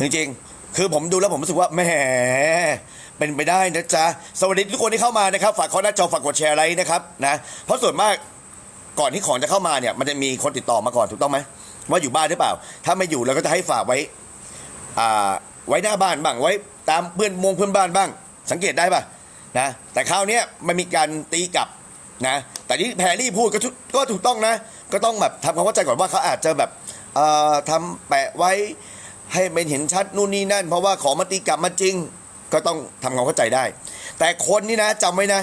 จริงๆ คือผมดูแล้วผมรู้สึกว่าแหมเป็นไปได้นะจ๊ะ สวัสดีทุกคนที่เข้ามานะครับ ฝากขอหน้าจอฝากกดแชร์ไลค์นะครับนะเพราะส่วนมากก่อนที่ของจะเข้ามาเนี่ย มันจะมีคนติดต่อมาก่อนถูกต้องไหมว่าอยู่บ้านหรือเปล่า ถ้าไม่อยู่เราก็จะให้ฝากไว้อ่าไว้หน้าบ้านบ้างไว้ตามเพื่อนมงเพื่อนบ้านบ้าง สังเกตได้ป่ะนะแต่คราวนี้มันมีการตีกลับนะแต่ที่แพรรี่พูดก็ถูกก็ถูกต้องนะ ก็ต้องแบบทำความเข้าใจก่อนว่าเขาอาจจะแบบเอ่อทำแปะไว้ ให้เป็นเห็นชัดนู่นนี่นั่น เพราะว่าของมันตีกลับมาจริง ก็ต้องทำความเข้าใจได้ แต่คนนี่นะจำไว้นะ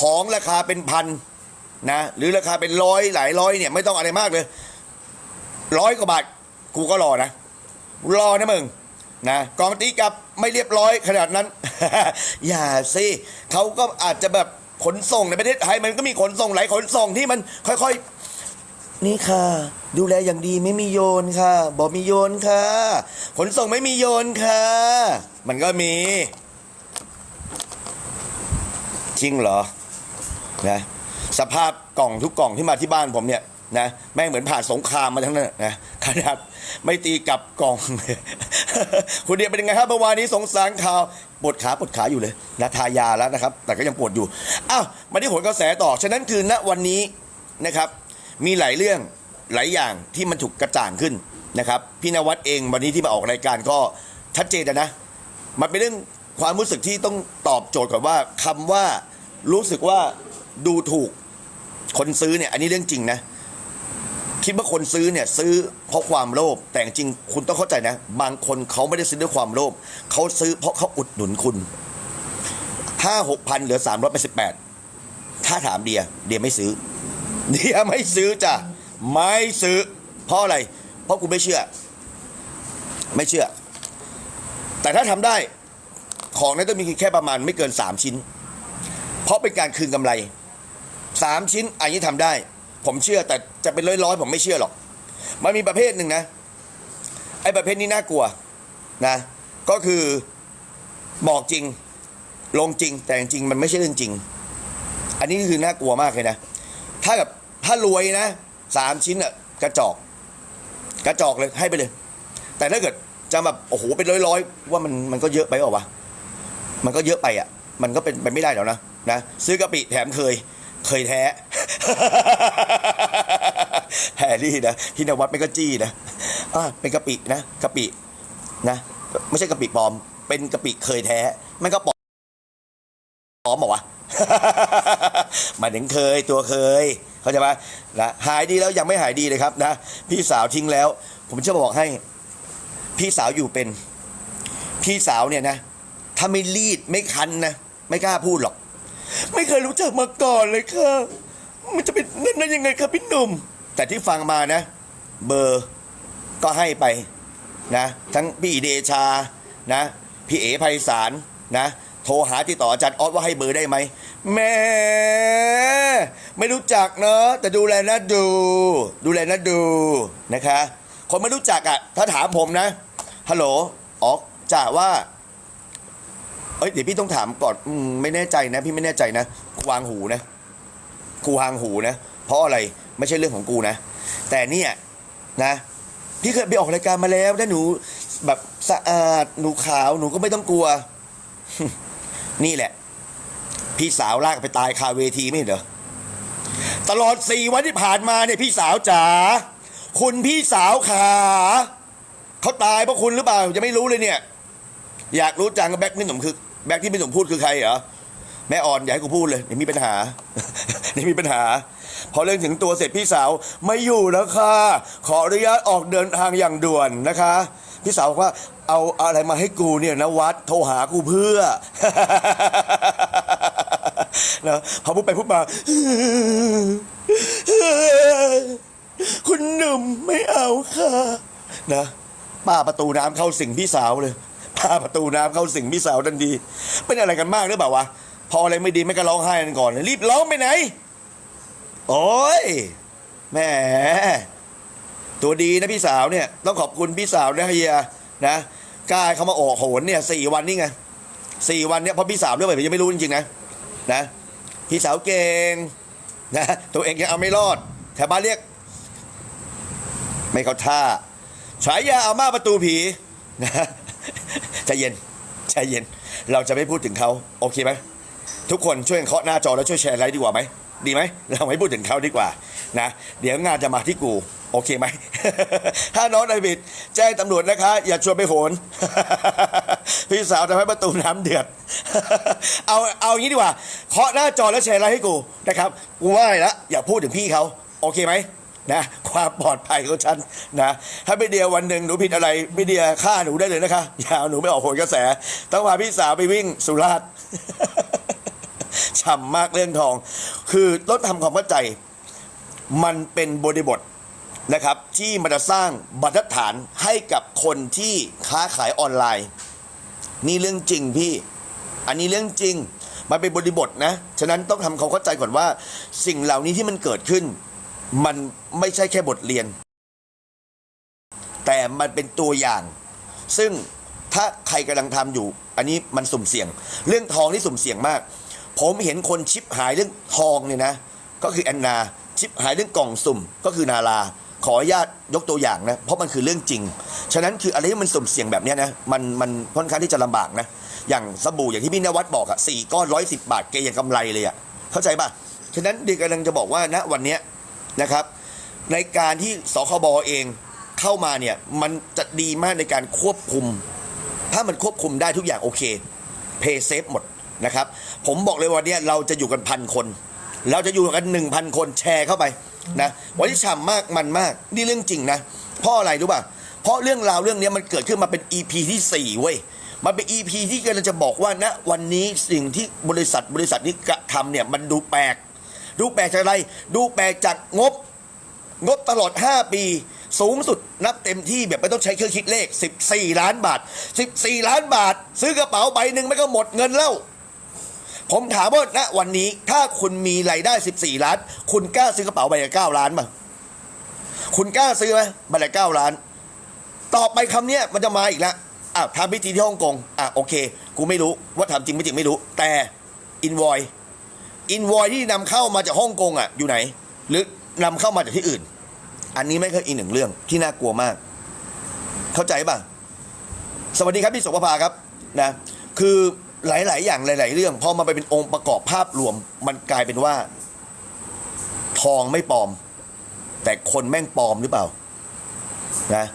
ของราคาเป็นพันนะหรือราคาเป็นร้อยหลายร้อยเนี่ยไม่ต้องอะไรมากเลยร้อยกว่าบาทกูก็รอนะรอนะมึงนะกองตีกับไม่เรียบร้อยขนาดนั้น อย่าสิเขาก็อาจจะแบบขนส่งในประเทศไทยมันก็มีขนส่งหลายขนส่งที่มันค่อยๆ นี่ค่ะ ดูแลอย่างดีไม่มีโยนค่ะบอกมีโยนค่ะ ขนส่งไม่มีโยนค่ะ มันก็มี จริงเหรอนะสภาพกล่องทุกกล่องที่มาที่บ้านผมเนี่ยนะแม่งเหมือนผ่านสงครามมาทั้งนั้นนะขนาดไม่ตีกลับกล่อง คุณเดียเป็นยังไงครับเมื่อวานนี้สงสารข่าวปวดขาปวดขาอยู่เลยนะทายาแล้วนะครับ แต่ก็ยังปวดอยู่อ้าวมาที่ผลกระแสต่อ ฉะนั้นคือณวันนี้นะครับ มีหลายเรื่องหลายอย่างที่มันถูกกระจ่างขึ้นนะครับพี่นวัดเองวันนี้ที่มาออกรายการก็ชัดเจนนะ มันเป็นเรื่องความรู้สึกที่ต้องตอบโจทย์ก่อนว่าคำว่ารู้สึกว่าดูถูกคนซื้อเนี่ย อันนี้เรื่องจริงนะ คิดว่าคนซื้อเนี่ยซื้อเพราะความโลภแต่จริงคุณต้องเข้าใจนะ บางคนเขาไม่ได้ซื้อด้วยความโลภเขาซื้อเพราะเขาอุดหนุนคุณห้าหกพันเหลือสามร้อยแปดสิบแปดถ้าถามเดียเดียไม่ซื้อ เดียไม่ซื้อจ้ะไม่ซื้อ เพราะอะไร เพราะกูไม่เชื่อ ไม่เชื่อ แต่ถ้าทำได้ของนั้นต้องมีแค่ประมาณไม่เกิน 3 ชิ้น เพราะเป็นการคืนกำไร3ชิ้นอันนี้ทำได้ ผมเชื่อแต่จะเป็นร้อยๆผมไม่เชื่อหรอก มันมีประเภทหนึ่งนะ ไอ้ประเภทนี้น่ากลัวนะ ก็คือบอกจริง ลงจริงแต่จริงมันไม่ใช่เรื่องจริง อันนี้คือน่ากลัวมากเลยนะ ถ้าแบบ ถ้ารวยนะสามชิ้นอะกระจอก กระจอกเลยให้ไปเลย แต่ถ้าเกิดจะแบบโอ้โหเป็นร้อยๆ ว่ามันมันก็เยอะไปเปล่าวะมันก็เยอะไปอะ มันก็เป็นไปไม่ได้แล้วนะนะซื้อกะปิแถมเคยเคยแท้แฮร์รี่นะพี่นวัดไม่ก็จี้นะอ่าเป็นกะปินะกะปินะ ไม่ใช่กะปิปลอม เป็นกะปิเคยแท้มันก็ปลอมปลอมหรอวะ หมายถึงเคยตัวเคย เข้าใจไหมนะหายดีแล้วยังไม่หายดีเลยครับนะ พี่สาวทิ้งแล้ว ผมจะบอกให้ พี่สาวอยู่เป็น พี่สาวเนี่ยนะ ถ้าไม่รีดไม่คันนะ ไม่กล้าพูดหรอก ไม่เคยรู้จักมาก่อนเลยค่ะ มันจะเป็นนั่นได้ยังไงครับพี่หนุ่ม แต่ที่ฟังมานะ เบอร์ก็ให้ไปนะ ทั้งพี่เดชานะ พี่เอ๋ไพศาลนะ โทรหาติดต่ออาจารย์ออสว่าให้เบอร์ได้ไหม แม่ไม่รู้จักเนอะแต่ดูแลนะดู ดูแลนะดูนะคะ คนไม่รู้จักอะ ถ้าถามผมนะฮัลโหลอ๋อจ่าว่าเอ้ยเดี๋ยวพี่ต้องถามก่อนอมไม่แน่ใจนะ พี่ไม่แน่ใจนะกูวางหูนะกูวางหูนะ เพราะอะไรไม่ใช่เรื่องของกูนะ แต่เนี่ยนะพี่เคยไปออกรายการมาแล้วถ้าหนูแบบสะอาดหนูขาวหนูก็ไม่ต้องกลัว นี่แหละ พี่สาวลากไปตายคาเวทีไม่เห็นเหรอตลอดสี่วันที่ผ่านมาเนี่ยพี่สาวจ๋าคุณพี่สาวขาเขาตายเพราะคุณหรือเปล่าจะไม่รู้เลยเนี่ย อยากรู้จังแบ็คนี่หนุ่มคือแบ็คที่พี่หนุ่มพูดคือใครเหรอแม่อ่อนอย่าให้กูพูดเลยเดี๋ยวมีปัญหาเดี๋ยวมีปัญหา พอเรื่องถึงตัวเสร็จพี่สาวไม่อยู่แล้วค่ะขออนุญาตออกเดินทางอย่างด่วนนะคะ พี่สาวบอกว่าเอาอะไรมาให้กูเนี่ยนะวัดโทรหากูเพื่อ นะพอพูดไปพูดมา คุณหนุ่มไม่เอาค่ะ นะป้าประตูน้ำเข้าสิงพี่สาวเลยป้าประตูน้ำเข้าสิงพี่สาวทันทีเป็นอะไรกันมากหรือเปล่าวะพออะไรไม่ดีไม่ก็ร้องไห้กันก่อน รีบร้องไปไหน โอ้ยแหมตัวดีนะพี่สาวเนี่ย ต้องขอบคุณพี่สาวนะเฮียนะกล้าเขามาออกโหนเนี่ยสี่วันนี่ไงสี่วันเนี่ยเพราะพี่สาวเรื่องอะไรยังไม่รู้จริงๆนะ นะพี่สาวเก่งนะตัวเองยังเอาไม่รอดแถวบ้านเรียก ไม่เข้าท่าฉายาอาม่าประตูผีนะใจเย็นใจเย็น เราจะไม่พูดถึงเขาโอเคไหมทุกคนช่วยเคาะหน้าจอแล้วช่วยแชร์ไลค์ดีกว่าไหมดีไหมเราไม่พูดถึงเขาดีกว่า นะ เดี๋ยวงานจะมาที่กู โอเคไหม ถ้าน้องไดวิดแจ้งตำรวจนะคะ อย่าชวนไปโหน พี่สาวทำให้ประตูน้ำเดือด เอาเอางี้ดีกว่าเคาะหน้าจอแล้วแชร์ไลค์ให้กูนะครับกูว่าอะไรละอย่าพูดถึงพี่เขาโอเคไหมนะความปลอดภัยของฉันนะถ้าพี่เดียวันหนึ่งหนูผิดอะไรพี่เดียฆ่าหนูได้เลยนะคะอย่าหนูไม่ออกผลกระแส ต้องพาพี่สาวไปวิ่งสุราษฎร์ฉ่ำมากเรื่องทอง คือต้องทำความเข้าใจ มันเป็นบริบทนะครับที่มันจะสร้างบรรทัดฐานให้กับคนที่ค้าขายออนไลน์ นี่เรื่องจริงพี่ อันนี้เรื่องจริงมันเป็นบริบทนะ ฉะนั้นต้องทำความเข้าใจก่อนว่า สิ่งเหล่านี้ที่มันเกิดขึ้น มันไม่ใช่แค่บทเรียน แต่มันเป็นตัวอย่าง ซึ่งถ้าใครกำลังทำอยู่ อันนี้มันสุ่มเสี่ยง เรื่องทองนี่สุ่มเสี่ยงมาก ผมเห็นคนชิปหายเรื่องทองเนี่ยนะ ก็คือแอนนา ชิปหายเรื่องกล่องสุ่มก็คือนาราขออนุญาตยกตัวอย่างนะ เพราะมันคือเรื่องจริง ฉะนั้นคืออะไรที่มันสุ่มเสี่ยงแบบนี้นะ มันมันค่อนข้างที่จะลำบากนะ อย่างสบู่อย่างที่พี่นวัดบอกอะสี่ก้อนร้อยสิบบาทเกยังกำไรเลยอะเข้าใจป่ะ ฉะนั้นเด็กกำลังจะบอกว่าณวันนี้นะครับ ในการที่สคบเองเข้ามาเนี่ย มันจะดีมากในการควบคุม ถ้ามันควบคุมได้ทุกอย่างโอเคเพย์เซฟหมดนะครับ ผมบอกเลยวันนี้เราจะอยู่กันพันคน เราจะอยู่กันหนึ่งพันคนแชร์เข้าไปนะวันที่ฉ่ำมากมันมากนี่เรื่องจริงนะเพราะอะไรรู้ป่ะเพราะเรื่องราวเรื่องนี้มันเกิดขึ้นมาเป็น EP ที่ 4 เว้ยมันเป็น EP ที่กำลังจะบอกว่าณวันนี้สิ่งที่บริษัทบริษัทนี้กระทำเนี่ยมันดูแปลก ดูแปลกจากอะไร ดูแปลกจากงบ งบตลอด 5 ปี สูงสุดนับเต็มที่แบบไม่ต้องใช้เครื่องคิดเลข 14 ล้านบาท 14 ล้านบาท ซื้อกระเป๋าใบหนึ่งไม่ก็หมดเงินแล้ว ผมถามว่าณวันนี้ถ้าคุณมีรายได้ 14 ล้าน คุณกล้าซื้อกระเป๋าใบละ9ล้านมั้คุณกล้าซื้อไหมใบละ9ล้าน ต่อไปคำเนี้ยมันจะมาอีกแล้วอะทำพิธีที่ฮ่องกงอะโอเค กูไม่รู้ว่าทำจริงไม่จริงไม่รู้ แต่อินวอยอินวอยที่นำเข้ามาจากฮ่องกงอะอยู่ไหน หรือนำเข้ามาจากที่อื่น อันนี้ไม่ใช่อีกหนึ่งเรื่องที่น่ากลัวมาก เข้าใจป่ะ สวัสดีครับพี่สุภภาครับนะ คือ หลาย ๆ อย่างหลาย ๆ เรื่องพอมาไปเป็นองค์ประกอบภาพรวม มันกลายเป็นว่า ทองไม่ปลอม แต่คนแม่งปลอมหรือเปล่า นะ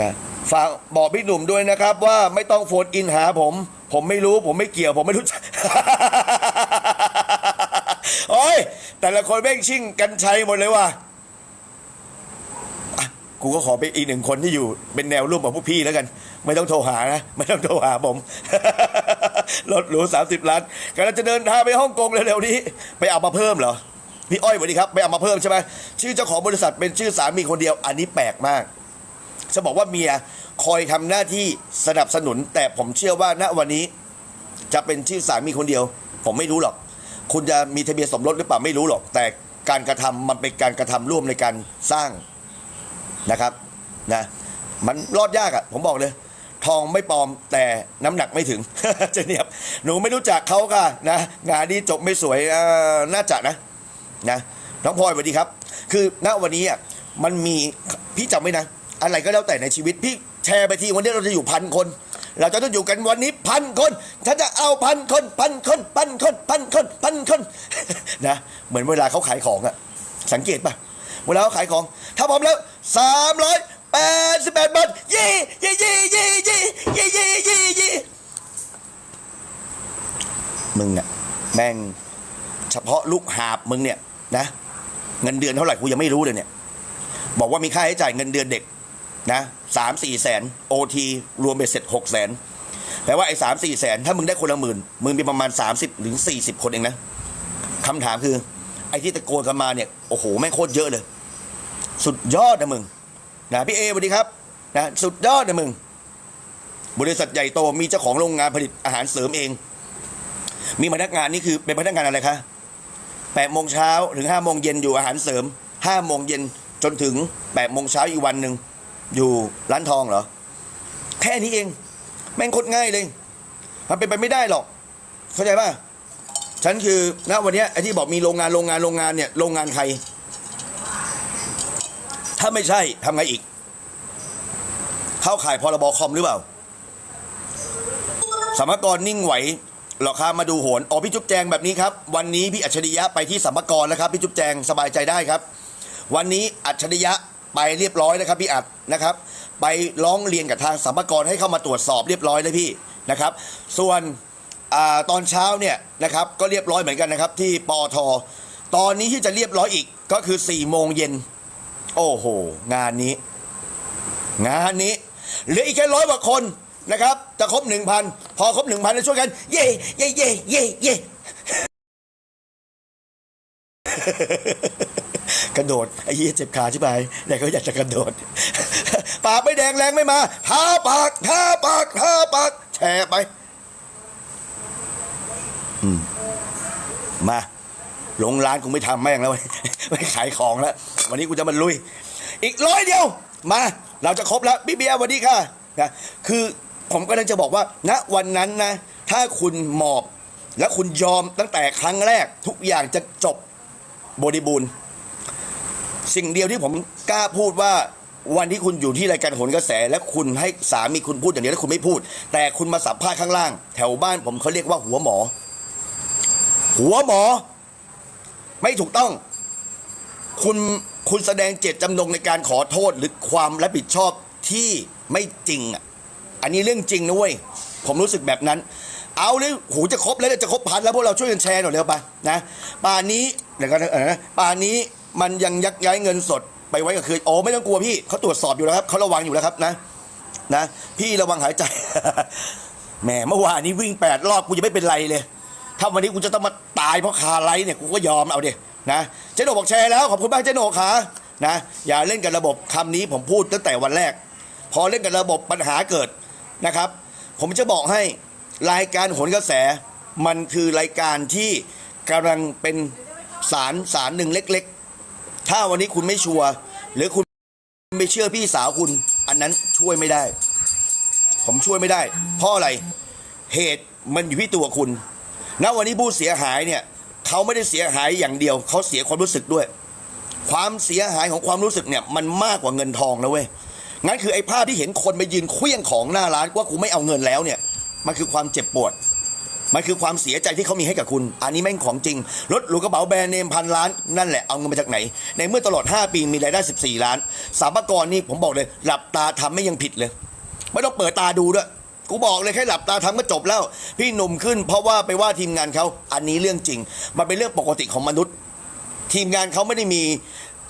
นะฝากบอกพี่หนุ่มด้วยนะครับ ว่าไม่ต้องโฟนอินหาผม ผมไม่รู้ ผมไม่เกี่ยว ผมไม่รู้จักโอ้ยแต่ละคนแม่งชิ่งกันชัยหมดเลยว่ะกูก็ขอเป็นอีกหนึ่งคนที่อยู่เป็นแนวร่วมกับพวกพี่แล้วกัน ไม่ต้องโทรหานะ ไม่ต้องโทรหาผมรถหรูสามสิบล้านกำลังจะเดินทางไปฮ่องกงเร็วๆนี้ ไปเอามาเพิ่มเหรอพี่อ้อยสวัสดีครับไปเอามาเพิ่มใช่ไหมชื่อเจ้าของบริษัทเป็นชื่อสามีคนเดียว อันนี้แปลกมาก จะบอกว่าเมียคอยทำหน้าที่สนับสนุน แต่ผมเชื่อว่าณวันนี้ จะเป็นชื่อสามีคนเดียว ผมไม่รู้หรอก คุณจะมีทะเบียนสมรสหรือเปล่าไม่รู้หรอก แต่การกระทำมันเป็นการกระทำร่วมในการสร้างนะครับนะมันรอดยากอะ่ะผมบอกเลย ทองไม่ปลอมแต่น้ำหนักไม่ถึง เจเนียบหนูไม่รู้จักเขาค่ะนะงานนี้จบไม่สวยน่าจะนะนะน้องพลอยสวัสดีครับ คือณวันนี้อะมันมีพี่จำไว้นะ อะไรก็แล้วแต่ในชีวิตพี่แชร์ไปทีวันนี้เราจะอยู่พันคน เราจะต้องอยู่กันวันนี้พันคนฉันจะเอาพันคนพันคนพันคนพันคนพันคนนะเหมือนเวลาเขาขายของอะสังเกตป่ะเวลาเขาขายของ ถ้าพร้อมแล้วสามร้อย ปดสิบแปดบาทเย่เย่เย่เย่เย่เย่เย่เย่เย่มึงอะแม่งเฉพาะลูกหาบมึงเนี่ยนะ เงินเดือนเท่าไหร่กูยังไม่รู้เลยเนี่ย บอกว่ามีค่าใช้จ่ายเงินเดือนเด็กนะสามสี่แสนโอทีรวมไปเสร็จหกแสนแปลว่าไอ้สามสี่แสนถ้ามึงได้คนละหมื่นมึงมีประมาณสามสิบถึงสี่สิบคนเองนะคำถามคือ ไอ้ที่ตะโกนกันมาเนี่ย โอ้โห แม่งโคตรเยอะเลย สุดยอดนะมึง นะพี่เอสวัสดีครับนะสุดยอดนะมึง บริษัทใหญ่โตมีเจ้าของโรงงานผลิตอาหารเสริมเอง มีพนักงานนี่คือเป็นพนักงานอะไรคะแปดโมงเช้าถึงห้าโมงเย็นอยู่อาหารเสริมห้าโมงเย็นจนถึงแปดโมงเช้าอีกวันหนึ่งอยู่ร้านทองเหรอ แค่นี้เอง แม่งโคตรง่ายเลย มันเป็นไปไม่ได้หรอก เข้าใจป่ะฉันคือณวันนี้ไอ้ที่บอกมีโรงงานโรงงานโรงงานเนี่ยโรงงานใคร ถ้าไม่ใช่ทำไงอีก เข้าข่ายพรบคอมหรือเปล่าสมกรนิ่งไหวหรอครับมาดูโหนอ๋อพี่จุ๊บแจงแบบนี้ครับ วันนี้พี่อัจฉริยะไปที่สัมภากรแล้วครับพี่จุ๊บแจงสบายใจได้ครับ วันนี้อัจฉริยะไปเรียบร้อยนะครับพี่อัดนะครับ ไปร้องเรียนกับทางสัมภากรให้เข้ามาตรวจสอบเรียบร้อยเลยพี่นะครับ ส่วนอตอนเช้าเนี่ยนะครับก็เรียบร้อยเหมือนกันนะครับที่ปอทตอนนี้ที่จะเรียบร้อยอีกก็คือ4ี่โมงเย็น โอ้โห งานนี้ งานนี้เหลืออีกแค่ร้อยกว่าคนนะครับ จะครบหนึ่งพันพอครบหนึ่งพันแล้วช่วยกัน เย่เย่เย่เย่เย่กระโดดไอ้เหี้ยเจ็บขาใช่ไหมแต่ก็อยากจะกระโดด ปากไม่แดงแรงไม่มาทาปากทาปากทาปากแชร์ไป อืม มา ลงร้านกูไม่ทำแม่งแล้ว ไม่ขายของแล้ว วันนี้กูจะมาลุย อีกร้อยเดียว มา เราจะครบแล้วพี่เบียร์สวัสดีค่ะนะคือผมก็เลยจะบอกว่าณวันนั้นนะ ถ้าคุณหมอบและคุณยอมตั้งแต่ครั้งแรก ทุกอย่างจะจบบริบูรณ์สิ่งเดียวที่ผมกล้าพูดว่าวันที่คุณอยู่ที่รายการโหนกระแส และคุณให้สามีคุณพูดอย่างเดียวแล้วคุณไม่พูด แต่คุณมาสัมภาษณ์ข้างล่าง แถวบ้านผมเขาเรียกว่าหัวหมอ หัวหมอ ไม่ถูกต้อง คุณคุณแสดงเจตจำนงในการขอโทษหรือความรับผิดชอบที่ไม่จริงอะอันนี้เรื่องจริงนะเว้ยผมรู้สึกแบบนั้น เอาเลยหูจะครบแล้วจะครบพันแล้วพวกเราช่วยกันแชร์หน่อยเร็วไปนะป่านนี้เดี๋ยวกันนะเออนะป่านนี้มันยังยักย้ายเงินสดไปไว้กับคืนโอ้ไม่ต้องกลัวพี่เขาตรวจสอบอยู่แล้วครับเขาระวังอยู่แล้วครับนะนะ พี่ระวังหายใจแหมเมื่อวานนี้วิ่งแปดรอบกูยังไม่เป็นไรเลย ถ้าวันนี้กูจะต้องมาตายเพราะคาไลท์เนี่ยกูก็ยอมเอาเดียนะเจโหนบอกแชร์แล้วขอบคุณมากเจโหนขานะอย่าเล่นกับระบบคำนี้ผมพูดตั้งแต่วันแรก พอเล่นกับระบบปัญหาเกิดนะครับ ผมจะบอกให้รายการหนกระแส มันคือรายการที่กำลังเป็นสารสารหนึ่งเล็ก ๆ ถ้าวันนี้คุณไม่ชัวร์หรือคุณไม่เชื่อพี่สาวคุณ อันนั้นช่วยไม่ได้ ผมช่วยไม่ได้ เพราะอะไรเหตุมันอยู่ที่ตัวคุณ ณวันนี้ผู้เสียหายเนี่ยเขาไม่ได้เสียหายอย่างเดียว เขาเสียความรู้สึกด้วย ความเสียหายของความรู้สึกเนี่ยมันมากกว่าเงินทองนะเว้ยงั้นคือไอ้ภาพที่เห็นคนไปยืนเคลี้ยงของหน้าร้านว่ากูไม่เอาเงินแล้วเนี่ยมันคือความเจ็บปวด มันคือความเสียใจที่เขามีให้กับคุณ อันนี้แม่งของจริง รถหรูกระเป๋าแบรนด์เนมพันล้าน นั่นแหละ เอาเงินมาจากไหน ในเมื่อตลอด 5 ปีมีรายได้ 14 ล้าน สามกรนี่ผมบอกเลย หลับตาทำไม่ยังผิดเลย ไม่ต้องเปิดตาดูด้วย กูบอกเลยแค่หลับตาทำก็จบแล้ว พี่หนุ่มขึ้นเพราะว่าไปว่าทีมงานเขาอันนี้เรื่องจริง มันเป็นเรื่องปกติของมนุษย์ ทีมงานเขาไม่ได้มี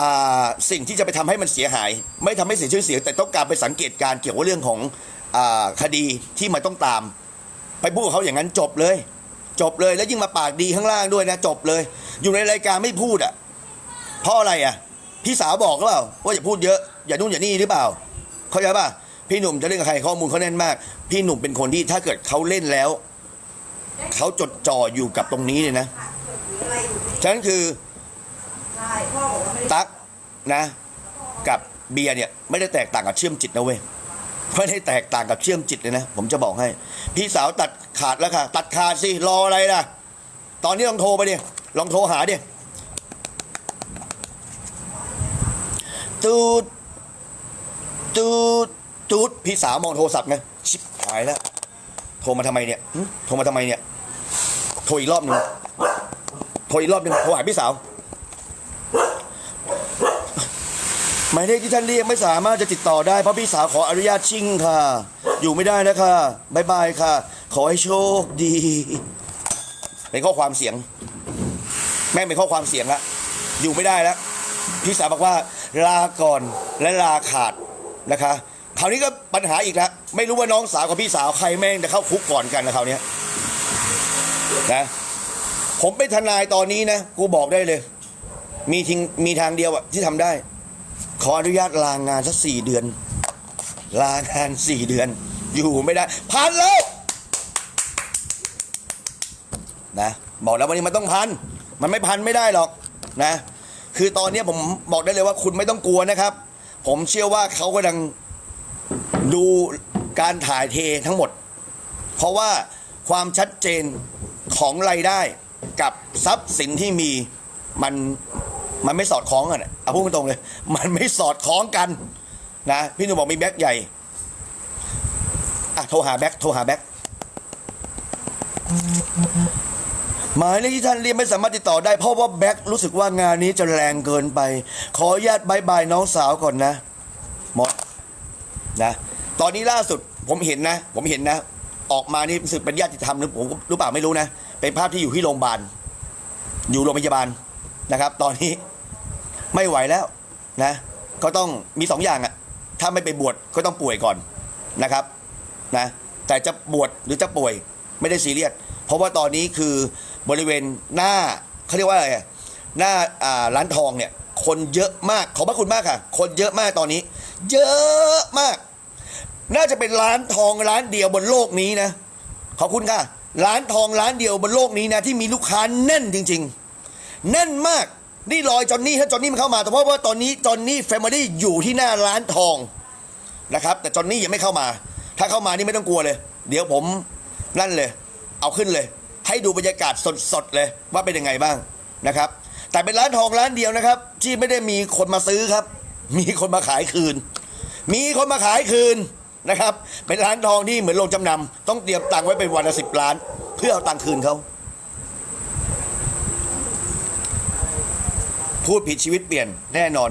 อ่าสิ่งที่จะไปทำให้มันเสียหาย ไม่ทำให้เสียชื่อเสียงแต่ต้องการไปสังเกตการณ์เกี่ยวกับเรื่องของอาคดีที่มันต้องตาม ไปพูดกับเขาอย่างนั้นจบเลย จบเลยแล้วยิ่งมาปากดีข้างล่างด้วยนะ จบเลย อยู่ในรายการไม่พูดอะเพราะอะไรอะพี่สาวบอกหรือเปล่าว่าอย่าพูดเยอะอย่านู่นอย่านี่หรือเปล่าเข้าใจป่ะ พี่หนุ่มจะเล่นกับใครข้อมูลเขาแน่นมาก พี่หนุ่มเป็นคนที่ถ้าเกิดเขาเล่นแล้ว เขาจดจ่ออยู่กับตรงนี้เลยนะ ฉะนั้นคือตั๊กนะ กับเบียร์เนี่ยไม่ได้แตกต่างกับเชื่อมจิตนะเว้ยไม่ได้แตกต่างกับเชื่อมจิตเลยนะ ผมจะบอกให้ พี่สาวตัดขาดแล้วค่ะ ตัดขาดสิ รออะไรล่ะ ตอนนี้ลองโทรไปดิลองโทรหาดิตูดตูด ตูดพี่สาวมองโทรศัพท์ไงชิบหายแล้วโทรมาทำไมเนี่ยโทรมาทำไมเนี่ยโทรอีกรอบหนึ่งโทรอีกรอบหนึ่งโทรหาพี่สาวหมายเลขที่ท่านเรียกไม่สามารถจะติดต่อได้เพราะพี่สาวขออนุญาตชิ่งค่ะ อยู่ไม่ได้แล้วค่ะบายบายค่ะ ขอให้โชคดีเป็นข้อความเสียง แม่งเป็นข้อความเสียงละอยู่ไม่ได้แล้วพี่สาวบอกว่าลาก่อนและลาขาดนะคะ คราวนี้ก็ปัญหาอีกแล้วไม่รู้ว่าน้องสาวกับพี่สาวใครแม่งจะเข้าคุกก่อนกันนะคราวเนี้ยนะผมเป็นทนายตอนนี้นะกูบอกได้เลย มีทิงมีทางเดียวอะที่ทำได้ ขออนุญาตลางานสักสี่เดือน ลางานสี่เดือน อยู่ไม่ได้พันแล้วนะบอกแล้ววันนี้มันต้องพัน มันไม่พันไม่ได้หรอกนะ คือตอนนี้ผมบอกได้เลยว่าคุณไม่ต้องกลัวนะครับ ผมเชื่อว่าเขากำลัง ดูการถ่ายเททั้งหมด เพราะว่าความชัดเจนของรายได้กับทรัพย์สินที่มีมันมันไม่สอดคล้องกันเอาพูดตรงเลย มันไม่สอดคล้องกันนะพี่หนุ่มบอกมีแบ็คใหญ่อะโทรหาแบ็คโทรหาแบ็คหมายเลขที่ท่านเรียกไม่สามารถติดต่อได้เพราะว่าแบ็ครู้สึกว่างานนี้จะแรงเกินไป ขออนุญาตบายบายน้องสาวก่อนนะหมด นะตอนนี้ล่าสุดผมเห็นนะ ผมเห็นนะ ออกมานี่รู้สึกเป็นญาติธรรมหรือผมรู้เปล่าไม่รู้นะเป็นภาพที่อยู่ที่โรงพยาบาล อยู่โรงพยาบาลนะครับ ตอนนี้ไม่ไหวแล้วนะก็ต้องมีสองอย่างอะถ้าไม่ไปบวชก็ต้องป่วยก่อนนะครับนะแต่จะบวชหรือจะป่วยไม่ได้ซีเรียสเพราะว่าตอนนี้คือบริเวณหน้าเขาเรียกว่าอะไรหน้าร้านทองเนี่ยคนเยอะมากขอบพระคุณมากค่ะ คนเยอะมากตอนนี้ เยอะมาก น่าจะเป็นร้านทองร้านเดียวบนโลกนี้นะ ขอบคุณค่ะ ร้านทองร้านเดียวบนโลกนี้นะ ที่มีลูกค้าแน่นจริง ๆ แน่นมาก นี่รอยจอนนี่ถ้าจอนนี่มันเข้ามา แต่เพราะว่าตอนนี้จอนนี่แฟมิลี่อยู่ที่หน้าร้านทองนะครับ แต่จอนนี่ยังไม่เข้ามา ถ้าเข้ามานี่ไม่ต้องกลัวเลย เดี๋ยวผมนั่นเลย เอาขึ้นเลย ให้ดูบรรยากาศสดๆเลยว่าเป็นยังไงบ้างนะครับ แต่เป็นร้านทองร้านเดียวนะครับ ที่ไม่ได้มีคนมาซื้อครับ มีคนมาขายคืน มีคนมาขายคืนนะครับ เป็นร้านทองที่เหมือนโรงจำนำต้องเตรียมตังค์ไว้เป็นวันละสิบล้าน เพื่อเอาตังค์คืนเขาพูดผิดชีวิตเปลี่ยนแน่นอน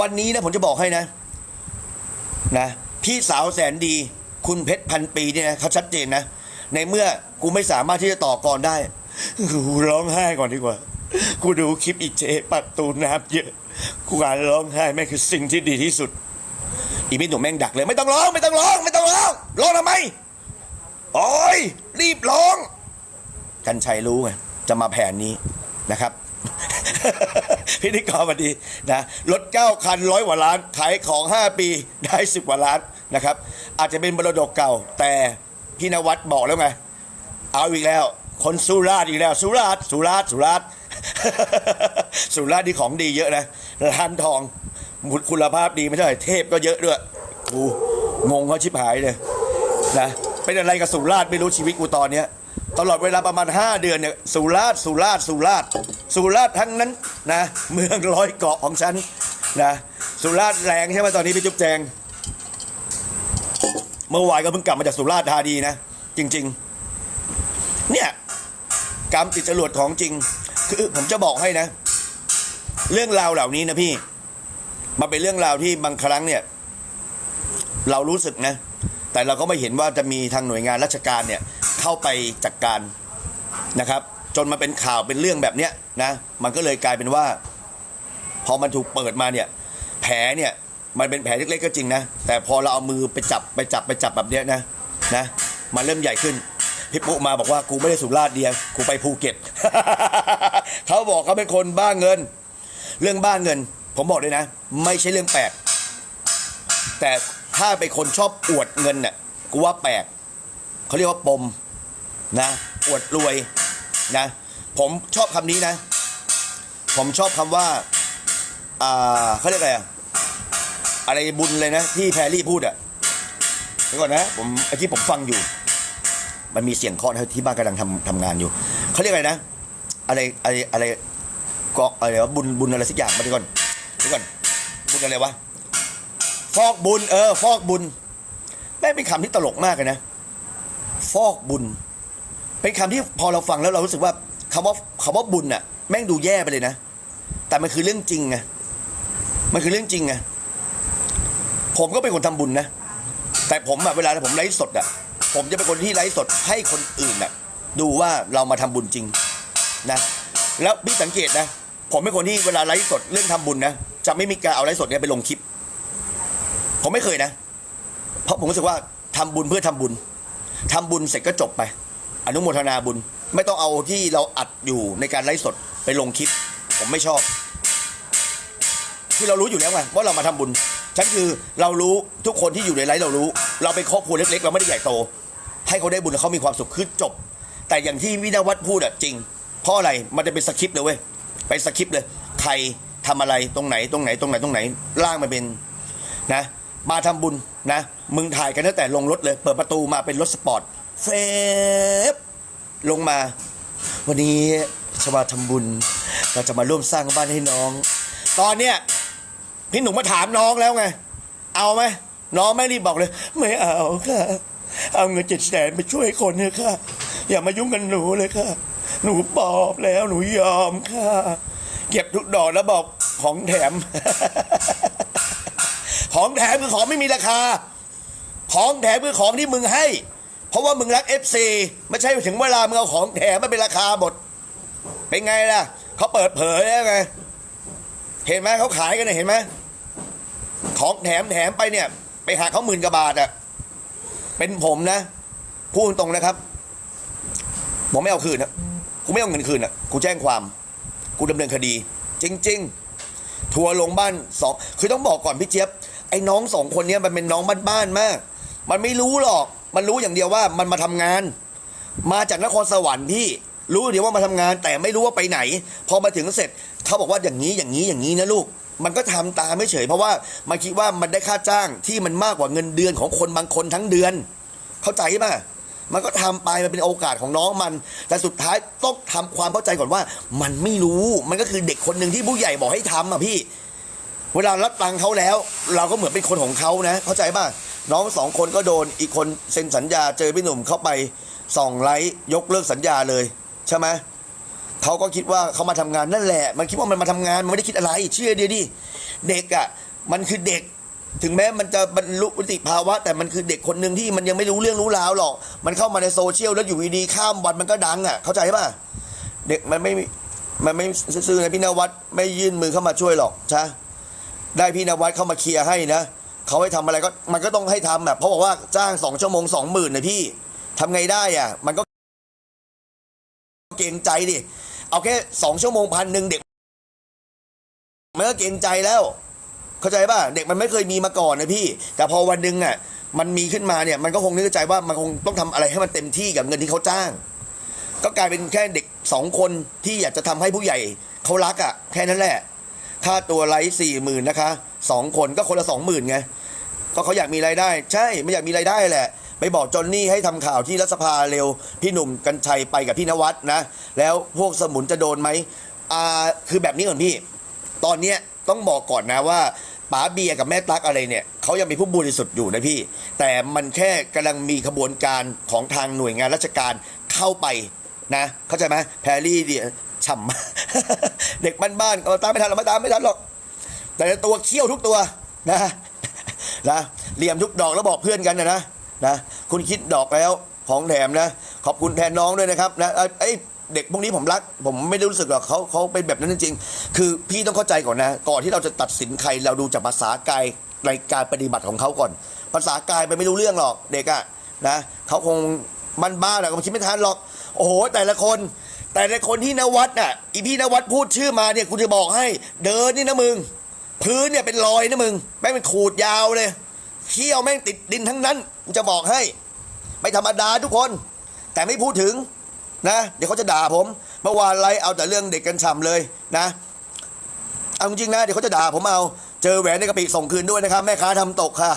วันนี้นะผมจะบอกให้นะ นะ พี่สาวแสนดี คุณเพชรพันปีเนี่ยนะเขาชัดเจนนะ ในเมื่อกูไม่สามารถที่จะต่อกรได้กูร้องไห้ก่อนดีกว่า กูดูคลิปอีเจปัดตูน้ำเยอะ กูการร้องไห้แม่งคือสิ่งที่ดีที่สุด อีพี่หนุ่มแม่งดักเลยไม่ต้องร้องไม่ต้องร้องไม่ต้องร้องร้องทำไมโอ้ยรีบร้อง กันชัยรู้ไงจะมาแผนนี้นะครับ พิธีกรวันดีนะรถเก้าคันร้อยกว่าล้านขายของ 5 ปีได้สิบกว่าล้านนะครับ อาจจะเป็นมรดกเก่า แต่พี่นวัดบอกแล้วไง เอาอีกแล้ว คนสุราษฎร์อีกแล้ว สุราษฎร์สุราษฎร์สุราษฎร์ สุราษฎร์นี่ของดีเยอะนะร้านทองคุณภาพดีไม่ใช่เทพก็เยอะด้วยกูงงเขาชิบหายเลยนะเป็นอะไรกับสุราษฎร์ไม่รู้ชีวิตกูตอนเนี้ยตลอดเวลาประมาณ 5 เดือนเนี่ยสุราษฎร์สุราษฎร์สุราษฎร์สุราษฎร์ทั้งนั้นนะเมืองร้อยเกาะของฉันนะสุราษฎร์แรงใช่ไหมตอนนี้พี่จุ๊บแจง เมื่อวานก็เพิ่งกลับมาจากสุราษฎร์ธานีนะจริง ๆ เนี่ยกรรมติดจรวดของจริง คือผมจะบอกให้นะ เรื่องราวเหล่านี้นะพี่ มันเป็นเรื่องราวที่บางครั้งเนี่ย เรารู้สึกนะ แต่เราก็ไม่เห็นว่าจะมีทางหน่วยงานราชการเนี่ย เข้าไปจัดการนะครับ จนมาเป็นข่าวเป็นเรื่องแบบเนี้ยนะ มันก็เลยกลายเป็นว่า พอมันถูกเปิดมาเนี่ย แผลเนี่ย มันเป็นแผลเล็กๆก็จริงนะ แต่พอเราเอามือไปจับไปจับไปจับแบบเนี้ยนะนะ มันเริ่มใหญ่ขึ้น พี่ปุ๊มาบอกว่ากูไม่ได้สุราษฎร์เดียวกูไปภูเก็ต เขาบอกเขาเป็นคนบ้าเงิน เรื่องบ้าเงิน ผมบอกเลยนะ ไม่ใช่เรื่องแปลก แต่ถ้าเป็นคนชอบอวดเงินเนี่ยกูว่าแปลกเขาเรียกว่าปมนะอวดรวยนะ ผมชอบคำนี้นะ ผมชอบคำว่าอ่าเขาเรียกอะไรอะอะไรบุญเลยนะ ที่แพรรี่พูดอะเดี๋ยวก่อนนะผมไอ้ที่ผมฟังอยู่ มันมีเสียงเคาะที่บ้านกำลังทำทำงานอยู่เขาเรียกอะไรนะ อะไรอะไรอะไรก็อะไรวะบุญบุญอะไรสักอย่างมาดีก่อนดีก่อนบุญอะไรวะฟอกบุญเออ ฟอกบุญแม่งเป็นคำที่ตลกมากเลยนะ ฟอกบุญ เป็นคำที่พอเราฟังแล้วเรารู้สึกว่าคำว่าคำว่าบุญน่ะแม่งดูแย่ไปเลยนะ แต่มันคือเรื่องจริงไงมันคือเรื่องจริงไงผมก็เป็นคนทำบุญนะ แต่ผมอะเวลาผมไลฟ์สดอะผมจะเป็นคนที่ไลฟ์สดให้คนอื่นอะดูว่าเรามาทำบุญจริงนะแล้วพี่สังเกตนะ ผมเป็นคนที่เวลาไลฟ์สดเรื่องทำบุญนะจะไม่มีการเอาไลฟ์สดเนี่ยไปลงคลิป ผมไม่เคยนะ เพราะผมรู้สึกว่าทำบุญเพื่อทำบุญทำบุญเสร็จก็จบไป อนุโมทนาบุญ ไม่ต้องเอาที่เราอัดอยู่ในการไลฟ์สดไปลงคลิป ผมไม่ชอบ คือเรารู้อยู่แล้วไงว่าเรามาทำบุญ ฉันคือเรารู้ทุกคนที่อยู่ในไลฟ์เรารู้ เราเป็นครอบครัวเล็กๆ เราไม่ได้ใหญ่โต ให้เขาได้บุญแล้วเขามีความสุขคือจบ แต่อย่างที่วินวัฒน์พูดอะจริง เพราะอะไรมันจะเป็นสคริปต์เลยเว้ยไปสคริปต์เลย ใครทำอะไรตรงไหนตรงไหนตรงไหนตรงไหนร่างมันเป็นนะ มาทำบุญนะ มึงถ่ายกันตั้งแต่ลงรถเลย เปิดประตูมาเป็นรถสปอร์ตเฟบลงมา วันนี้จะมาทำบุญ เราจะมาร่วมสร้างบ้านให้น้อง ตอนเนี้ย พี่หนุ่มมาถามน้องแล้วไง เอาไหมน้องไม่รีบบอกเลย ไม่เอาค่ะเอาเงินเจ็ดแสนไปช่วยคนเถอะค่ะ อย่ามายุ่งกับหนูเลยค่ะ หนูบอบแล้วหนูยอมค่ะ เก็บทุกดอกแล้วบอกของแถม ของแถมคือของไม่มีราคา ของแถมคือของที่มึงให้ เพราะว่ามึงรักเอฟซีไม่ใช่ถึงเวลามึงเอาของแถมมาเป็นราคาหมด เป็นไงล่ะเขาเปิดเผยแล้วไง เห็นไหมเขาขายกันเนี่ยเห็นไหมของแถมแถมไปเนี่ย ไปหักเขาหมื่นกว่าบาทอะเป็นผมนะพูดตรงนะครับ ผมไม่เอาคืนนะกูไม่เอาเงินคืนอะกูแจ้งความกูดำเนินคดี จริง ๆ ทัวร์ลงบ้านสองคือต้องบอกก่อนพี่เจี๊ยบไอ้น้องสองคนเนี้ยมันเป็นน้องบ้านๆมาก มันไม่รู้หรอก มันรู้อย่างเดียวว่ามันมาทำงาน มาจากนครสวรรค์พี่ รู้เดียวว่ามาทำงาน แต่ไม่รู้ว่าไปไหน พอมาถึงเสร็จ เขาบอกว่าอย่างนี้อย่างนี้อย่างนี้นะลูก มันก็ทำตามไม่เฉย เพราะว่ามันคิดว่ามันได้ค่าจ้างที่มันมากกว่าเงินเดือนของคนบางคนทั้งเดือน เข้าใจป่ะมันก็ทำไปมันเป็นโอกาสของน้องมัน แต่สุดท้ายต้องทำความเข้าใจก่อนว่า มันไม่รู้มันก็คือเด็กคนหนึ่งที่ผู้ใหญ่บอกให้ทำอะพี่ เวลารับตังเขาแล้ว เราก็เหมือนเป็นคนของเขานะ เข้าใจป่ะน้องสองคนก็โดนอีกคนเซ็นสัญญาเจอพี่หนุ่มเข้าไปส่องไลท์ยกเลิกสัญญาเลยใช่ไหม เขาก็คิดว่าเขามาทำงานนั่นแหละ มันคิดว่ามันมาทำงานมันไม่ได้คิดอะไร เชื่อดีดิเด็กอะมันคือเด็กถึงแม้มันจะบรรลุนิติภาวะ แต่มันคือเด็กคนหนึ่งที่มันยังไม่รู้เรื่องรู้ราวหรอก มันเข้ามาในโซเชียลแล้วอยู่ดีๆข้ามวันมันก็ดังอะ เข้าใจป่ะเด็กมันไม่มันไม่ซื่อๆนะพี่นวัดไม่ยื่นมือเข้ามาช่วยหรอกใช่ได้พี่นวัดเข้ามาเคลียร์ให้นะเขาให้ทำอะไรก็มันก็ต้องให้ทำแบบเพราะบอกว่าจ้างสองชั่วโมงสองหมื่นนะพี่ทำไงได้อะ มันก็เกรงใจดิ เอาแค่สองชั่วโมงพันหนึ่งเด็กมันก็เกรงใจแล้ว เข้าใจป่ะเด็กมันไม่เคยมีมาก่อนนะพี่ แต่พอวันหนึ่งอะ มันมีขึ้นมาเนี่ย มันก็คงนึกใจว่ามันคงต้องทำอะไรให้มันเต็มที่กับเงินที่เขาจ้าง ก็กลายเป็นแค่เด็กสองคนที่อยากจะทำให้ผู้ใหญ่เขารักอะ แค่นั้นแหละ ค่าตัวไลฟ์สี่หมื่นนะคะสองคนก็คนละสองหมื่นไงก็เขาอยากมีรายได้ ใช่ไม่อยากมีรายได้แหละ ไปบอกจอนนี่ให้ทำข่าวที่รัฐสภาเร็ว พี่หนุ่มกัญชัยไปกับพี่นวัดนะ แล้วพวกสมุนจะโดนไหมอ่าคือแบบนี้ก่อนพี่ ตอนเนี้ยต้องบอกก่อนนะว่าป๋าเบียกับแม่ตั๊กอะไรเนี่ยเขายังมีผู้บริสุทธิ์อยู่นะพี่ แต่มันแค่กำลังมีขบวนการของทางหน่วยงานราชการเข้าไปนะเข้าใจไหมแพรรี่เดียฉ่ำเด็กบ้านๆเออตามไม่ทันหรอกไม่ตามไม่ทันหรอก แต่ตัวเขี้ยวทุกตัวนะนะเหลี่ยมทุกดอกแล้วบอกเพื่อนกันนะนะ นะคุณคิดดอกแล้วของแถมนะ ขอบคุณแทนน้องด้วยนะครับนะเอ้เด็กพวกนี้ผมรัก ผมไม่ได้รู้สึกหรอกเขาเขาเป็นแบบนั้นจริงๆ คือพี่ต้องเข้าใจก่อนนะ ก่อนที่เราจะตัดสินใครเราดูจากภาษากายในการปฏิบัติของเขาก่อน ภาษากายไปไม่รู้เรื่องหรอกเด็กอะนะเขาคงบ้านๆแหละก็คิดไม่ทันหรอก โอ้โห แต่ละคน แต่ละคนที่นวัดน่ะอีพี่นวัดพูดชื่อมาเนี่ยกูจะบอกให้ เดินนี่นะมึง พื้นเนี่ยเป็นรอยนะมึงแม่งเป็นขูดยาวเลยเขี้ยวแม่งติดดินทั้งนั้น จะบอกให้ ไม่ธรรมดาทุกคน แต่ไม่พูดถึงนะ เดี๋ยวเขาจะด่าผม เมื่อวานไลเอาแต่เรื่องเด็กกันฉ่ำเลยนะเอาจริงนะเดี๋ยวเขาจะด่าผมเอาเจอแหวนในกระปิส่งคืนด้วยนะครับ แม่ค้าทำตกค่ะ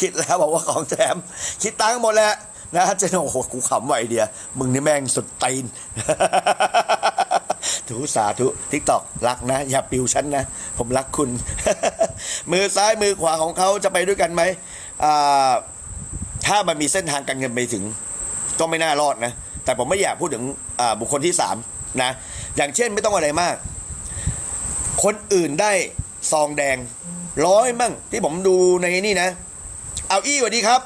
คิดแล้วบอกว่าของแถมคิดตังค์หมดแล้วนะเจนโอ้โหกูขำไวเดียมึงนี่แม่งสุดตีนถูสาธุทิกตอกรักนะ อย่าปิวฉันนะ ผมรักคุณ มือซ้ายมือขวาของเขาจะไปด้วยกันไหม ถ้ามันมีเส้นทางการเงินไปถึง ก็ไม่น่ารอดนะ แต่ผมไม่อยากพูดถึงบุคคลที่สามนะอย่างเช่นไม่ต้องอะไรมาก คนอื่นได้ซองแดงร้อยมั่งที่ผมดูในนี่นะ เอาอี้สวัสดีครับ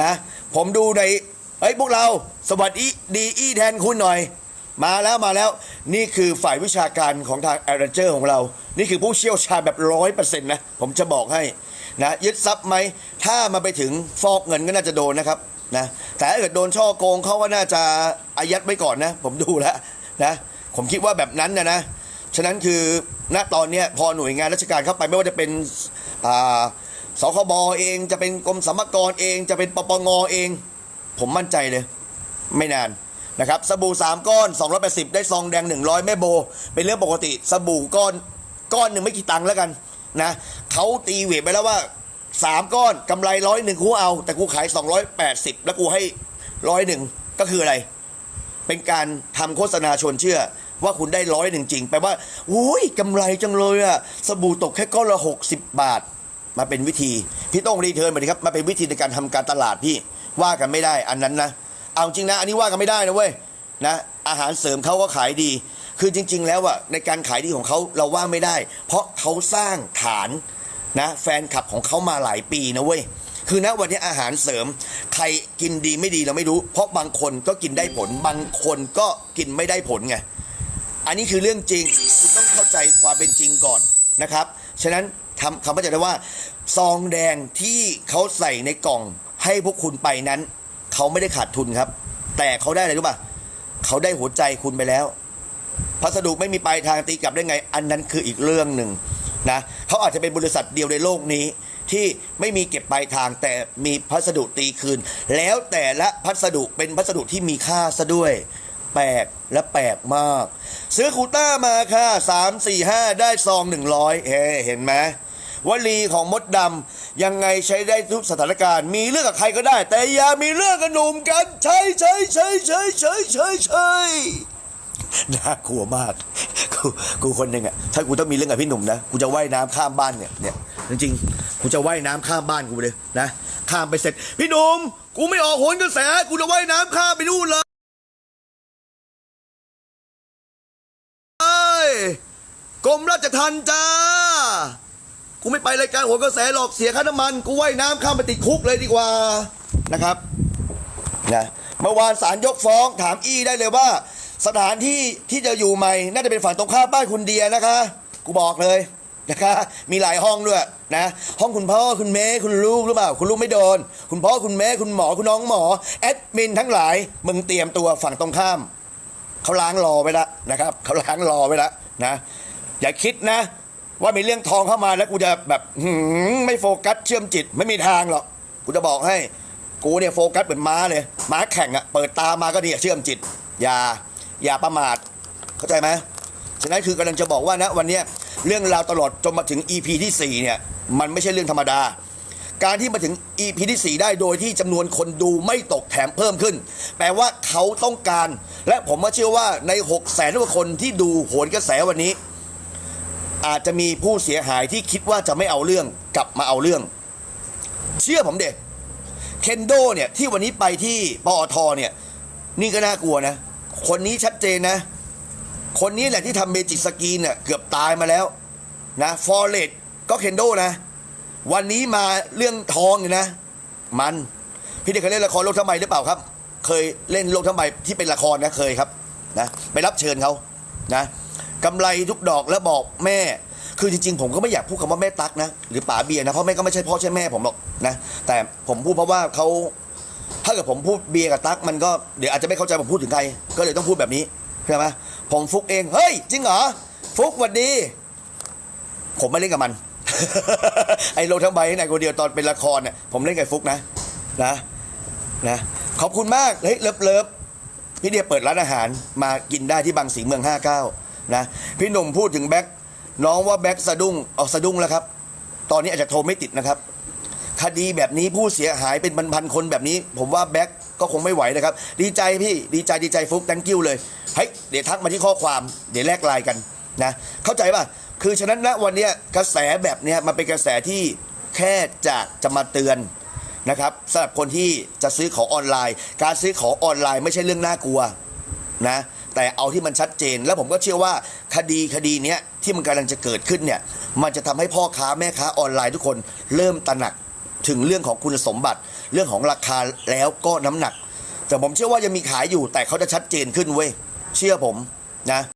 นะ ผมดูในเฮ้ยพวกเราสวัสดีดีอี้แทนคุณหน่อย มาแล้วมาแล้วนี่คือฝ่ายวิชาการของทางแอร์เจอร์ของเรา นี่คือผู้เชี่ยวชาญแบบร้อยเปอร์เซ็นต์นะ ผมจะบอกให้ นะยึดทรัพย์ไหมถ้ามาไปถึงฟอกเงินก็น่าจะโดนนะครับนะแต่ถ้าเกิดโดนช่อโกงเขาก็น่าจะอายัดไว้ก่อนนะ ผมดูแล้วนะผมคิดว่าแบบนั้นนะนะฉะนั้นคือณตอนนี้พอหน่วยงานราชการเข้าไปไม่ว่าจะเป็นอ่าสคบเองจะเป็นกรมสรรพากรเอง จะเป็นปปงเอง ผมมั่นใจเลย ไม่นานนะครับสบู่ 3 ก้อน 280 ได้ซองแดง 100 แม่โบ เป็นเรื่องปกติ สบู่ก้อนก้อนหนึ่งไม่กี่ตังค์แล้วกัน นะเขาตีเวทไปแล้วว่า3ก้อนกำไรร้อยหนึ่งกูเอา แต่กูขาย280แล้วกูให้ร้อยหนึ่งก็คืออะไร เป็นการทำโฆษณาชวนเชื่อ ว่าคุณได้ร้อยหนึ่งจริงแปลว่าอุ้ยกำไรจังเลยอะสบู่ตกแค่ก้อนละ60บบาท มาเป็นวิธี พี่ต้องรีเทิร์นมาดิครับ มาเป็นวิธีในการทำการตลาดพี่ว่ากันไม่ได้อันนั้นนะเอาจริงนะ อันนี้ว่ากันไม่ได้นะเว้ยนะอาหารเสริมเขาก็ขายดี คือจริง ๆ แล้วอะในการขายดีของเขาเราว่าไม่ได้ เพราะเขาสร้างฐานนะแฟนคลับของเขามาหลายปีนะเว้ยคือณวันนี้อาหารเสริม ใครกินดีไม่ดีเราไม่รู้ เพราะบางคนก็กินได้ผล บางคนก็กินไม่ได้ผลไงอันนี้คือเรื่องจริงคุณต้องเข้าใจความเป็นจริงก่อนนะครับฉะนั้นทำคำเข้าใจได้ว่า ซองแดงที่เขาใส่ในกล่องให้พวกคุณไปนั้น เขาไม่ได้ขาดทุนครับ แต่เขาได้อะไรรู้ป่ะเขาได้หัวใจคุณไปแล้ว พัสดุไม่มีปลายทางตีกลับได้ไง อันนั้นคืออีกเรื่องหนึ่งนะเขาอาจจะเป็นบริษัทเดียวในโลกนี้ ที่ไม่มีเก็บปลายทางแต่มีพัสดุตีคืน แล้วแต่ละพัสดุเป็นพัสดุที่มีค่าซะด้วยแปลกและแปลกมาก ซื้อคูต้ามาค่ะสามสี่ห้าได้ซองหนึ่งร้อยเฮ้เห็นไหมวลีของมดดำยังไงใช้ได้ทุกสถานการณ์ มีเรื่องกับใครก็ได้ แต่อย่ามีเรื่องกับหนุ่มกันใช่ใช่ใช่ใช่ใช่ใช่ใช่ น่ากลัวมากกูกูคนหนึ่งอะถ้ากูต้องมีเรื่องกับพี่หนุ่มนะกูจะว่ายน้ำข้ามบ้านเนี่ยเนี่ยจริงๆกูจะว่ายน้ำข้ามบ้านกูเลยนะข้ามไปเสร็จ พี่หนุ่มกูไม่ออกโหนกระแสกูจะว่ายน้ำข้ามไปนู่นเลยเอ้ยกรมราชทัณฑ์จ้า กูไม่ไปรายการหัวกระแสหรอกเสียค่าน้ำมัน กูว่ายน้ำข้ามไปติดคุกเลยดีกว่านะครับนะเมื่อวานศาลยกฟ้องถามอี้ได้เลยว่า สถานที่ที่จะอยู่ใหม่ น่าจะเป็นฝั่งตรงข้ามบ้านคุณเดียนะคะ กูบอกเลยนะคะ มีหลายห้องด้วยนะ ห้องคุณพ่อคุณแม่คุณลูกหรือเปล่า คุณลูกไม่โดน คุณพ่อคุณแม่คุณหมอคุณน้องหมอแอดมินทั้งหลายมึงเตรียมตัวฝั่งตรงข้ามเขาล้างรอไว้แล้วนะครับเขาล้างรอไว้แล้วนะ อย่าคิดนะ ว่ามีเรื่องทองเข้ามาแล้วกูจะแบบไม่โฟกัสเชื่อมจิตไม่มีทางหรอกกูจะบอกให้ กูเนี่ยโฟกัสเหมือนม้าเลยม้าแข่งอะเปิดตามาก็เนี่ยเชื่อมจิต อย่า อย่าประมาทเข้าใจไหมฉะนั้นคือกำลังจะบอกว่านะวันนี้เรื่องราวตลอดจนมาถึง EP ที่ 4 เนี่ย มันไม่ใช่เรื่องธรรมดา การที่มาถึง EP ที่ 4 ได้โดยที่จำนวนคนดูไม่ตกแถมเพิ่มขึ้น แปลว่าเขาต้องการ และผมว่าเชื่อว่าใน 6 0แสนกว่าคนที่ดูโหนกระแสวันนี้ อาจจะมีผู้เสียหายที่คิดว่าจะไม่เอาเรื่องกลับมาเอาเรื่อง เชื่อผมเด็กเคนโดเนี่ยที่วันนี้ไปที่ปอทเนี่ย นี่ก็น่ากลัวนะ คนนี้ชัดเจนนะ คนนี้แหละที่ทำเมจิกสกีนเนี่ยเกือบตายมาแล้วนะฟอร์เรสก็เคนโดนะ วันนี้มาเรื่องทองเนี่ยนะ มันพี่เด็กเคยเล่นละครโลกทั้งใบหรือเปล่าครับ เคยเล่นโลกทั้งใบที่เป็นละครนะเคยครับนะไปรับเชิญเขานะกำไรทุกดอกแล้วบอกแม่ คือจริงๆ ผมก็ไม่อยากพูดคำว่าแม่ตักนะ หรือป๋าเบียร์นะเพราะแม่ก็ไม่ใช่พ่อใช่แม่ผมหรอกนะแต่ผมพูดเพราะว่าเขา ถ้าเกิดผมพูดเบียร์กับตักมันก็เดี๋ยวอาจจะไม่เข้าใจผมพูดถึงใคร ก็เลยต้องพูดแบบนี้ใช่ไหมผมฟุกเอง เฮ้ย จริงเหรอ ฟุกวัดดี ผมไม่เล่นกับมัน ไอ้โลทั้งใบให้นายคนเดียวตอนเป็นละครเนี่ยผมเล่นกับฟุกนะ นะนะขอบคุณมากเฮ้ยเลิฟเลิฟพี่เดียเปิดร้านอาหารมากินได้ที่บางสีเมือง 59 นะ พี่หนุ่มพูดถึงแบ็คน้องว่าแบ็คสะดุ้งเอาสะดุ้งแล้วครับ ตอนนี้อาจจะโทรไม่ติดนะครับ คดีแบบนี้ผู้เสียหายเป็นพันๆคนแบบนี้ ผมว่าแบ็คก็คงไม่ไหวนะครับ ดีใจพี่ดีใจดีใจฟุก thank you เลยเฮ้ยเดี๋ยวทักมาที่ข้อความเดี๋ยวแลกไลน์กันนะเข้าใจป่ะคือฉะนั้นณวันนี้กระแสแบบนี้มันเป็นกระแสที่แค่จากจะมาเตือนนะครับสำหรับคนที่จะซื้อของออนไลน์ การซื้อของออนไลน์ไม่ใช่เรื่องน่ากลัวนะแต่เอาที่มันชัดเจน แล้วผมก็เชื่อว่าคดีคดีนี้ที่มันกำลังจะเกิดขึ้นเนี่ยมันจะทำให้พ่อค้าแม่ค้าออนไลน์ทุกคนเริ่มตระหนัก ถึงเรื่องของคุณสมบัติ เรื่องของราคาแล้วก็น้ำหนัก แต่ผมเชื่อว่ายังมีขายอยู่แต่เขาจะชัดเจนขึ้นเว้ยเชื่อผมนะ